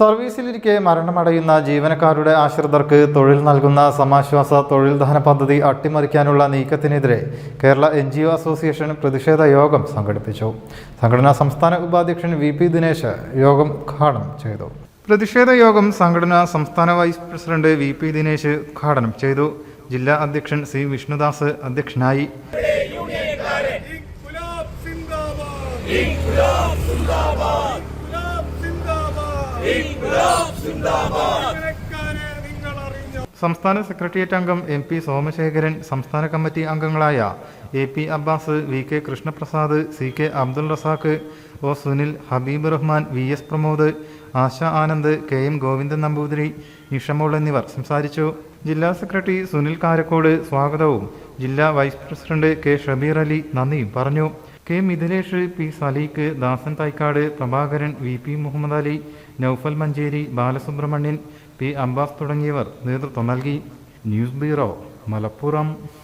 സർവീസിലിരിക്കെ മരണമടയുന്ന ജീവനക്കാരുടെ ആശ്രിതർക്ക് തൊഴിൽ നൽകുന്ന സമാശ്വാസ തൊഴിൽ ദഹന പദ്ധതി അട്ടിമറിക്കാനുള്ള നീക്കത്തിനെതിരെ Kerala N G O association പ്രതിഷേധ യോഗം സംഘടിപ്പിച്ചു. സംഘടനാ സംസ്ഥാന ഉപാധ്യക്ഷൻ വി പി ദിനേശ് യോഗം ഉദ്ഘാടനം ചെയ്തു. പ്രതിഷേധ യോഗം സംഘടനാ സംസ്ഥാന vice president V P Dinesh ഉദ്ഘാടനം ചെയ്തു. ജില്ലാ അധ്യക്ഷൻ സി വിഷ്ണുദാസ് അധ്യക്ഷനായി. സംസ്ഥാന സെക്രട്ടേറിയറ്റ് അംഗം എം പി സോമശേഖരൻ സംസ്ഥാന കമ്മിറ്റി അംഗങ്ങളായ A P Abbas V K Krishnaprasad C K Abdul Razak O Sunil Habeeb Rahman V S Pramod Asha Anand K M Govindan Namboothiri Nishamol എന്നിവർ സംസാരിച്ചു. ജില്ലാ സെക്രട്ടറി സുനിൽ കാരക്കോട് സ്വാഗതവും ജില്ലാ vice president K Shabeer Ali നന്ദിയും പറഞ്ഞു. K Mithilesh P Saleekh Dasan Thycaud Prabhakaran V P Muhammad Ali Noufal Manjeri Balasubramanian P Ambas തുടങ്ങിയവർ നേതൃത്വം നൽകി. News bureau Malappuram.